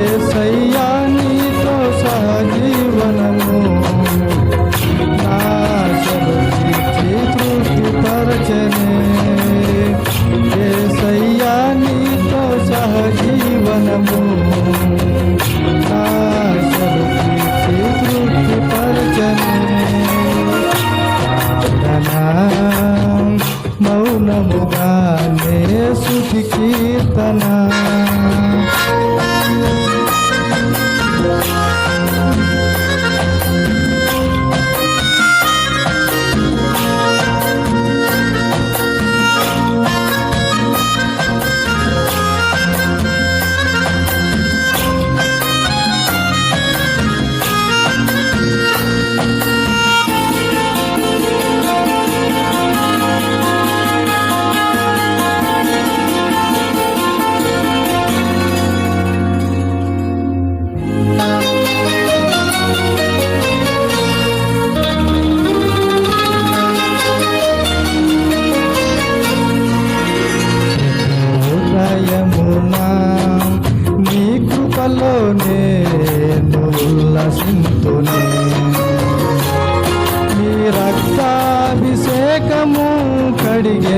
ఏసయ్య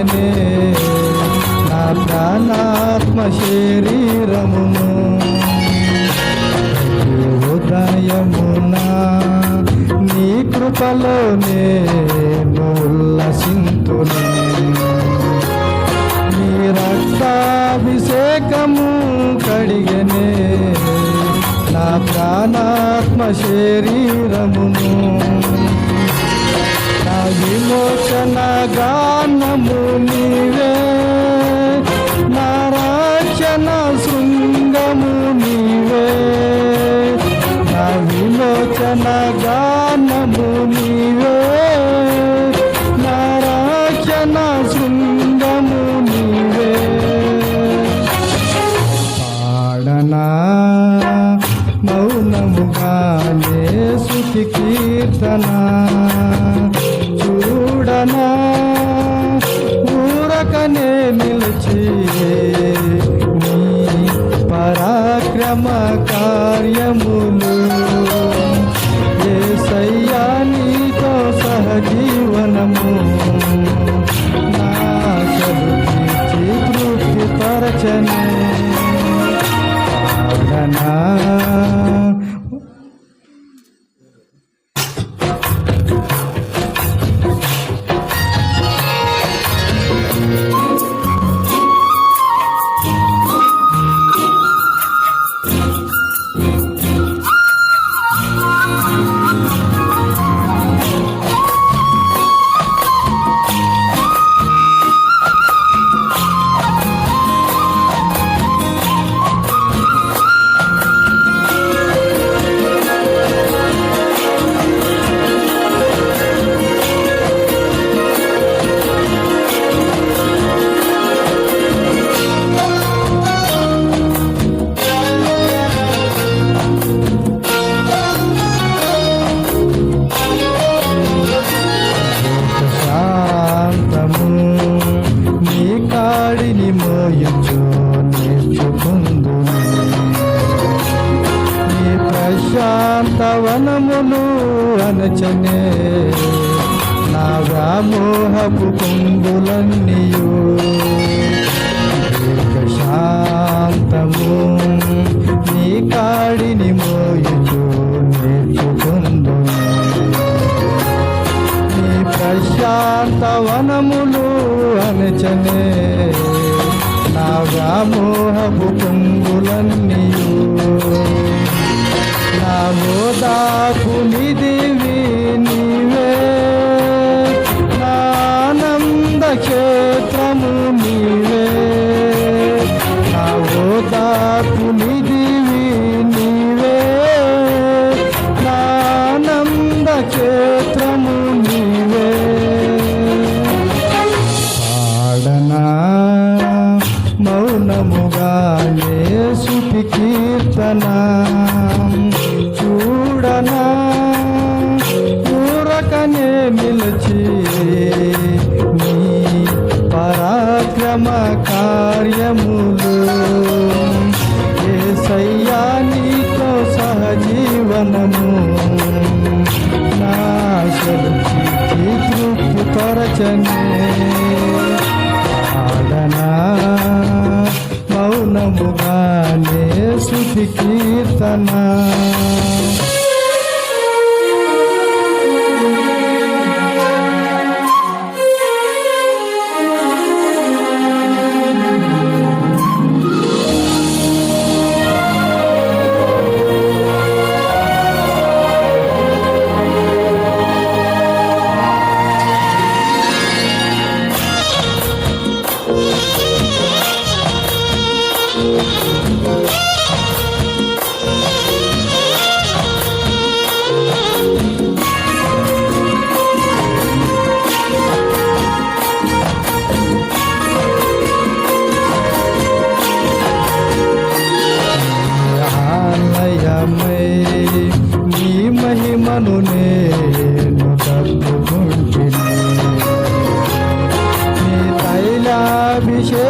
મે આપણા નાથ શેરી ಕ್ಷಮ ಕ వాడిని మోయచో నేర్చుకుందు నీ ప్రశాంత వనములు అనచనే నా వ్యామోహపు కుందులన్నీయు శాంతము నీ కాడిని మోయచో నేర్చుకుందు నీ ప్రశాంత వనములు అనిచనే వ్యామోహపు పొంగులన్నీ నా ఓదాపు నిధి పరాక్రమ కార్యములు. ఏసయ్యా నీతో సహజీవనము. నాశలు తృప్తి పరచనే ఆడనా మౌనముగానే శృతి కీర్తనా.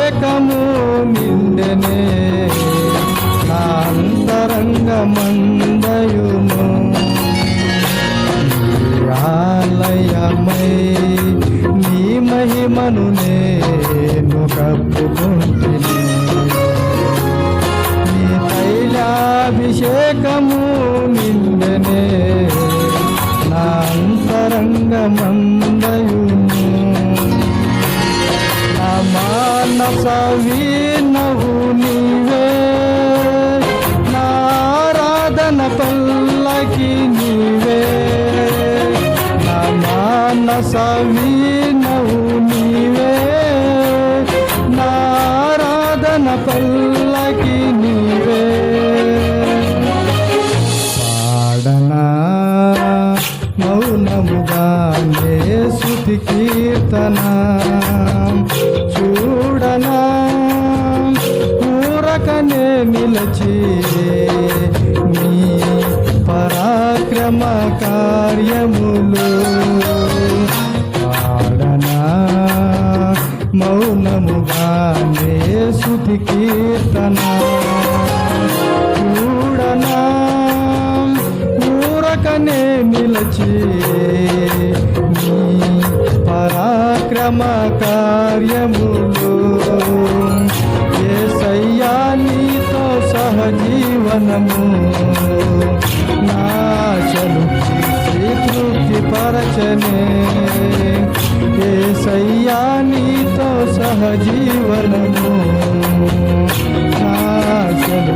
తైలాభిషేకము నిండెనే. నా అంతరంగమందయును ఆలయమై నీ మహిమను నేను కప్పుకుంటుని. నీ తైలాభిషేకము ఆరాధన పల్లకి నీవే. నా నాన్న సవీనవు నీవే. నారాధన పల్లకి నీవే. పాడనా మౌనముగానే శృతి కీర్తన. చూడనా ఊరకనే నిలచి పరాక్రమ కార్యములు. పాడనా మౌనముగానే శృతి కీర్తన. చూడనా ఊరకనే నిలచి పరాక్రమ కార్యములు. ఏ సయ్యా నీతో సహజీవనము ఏ సయ్యా నీతో సహజీవనము. నాశలు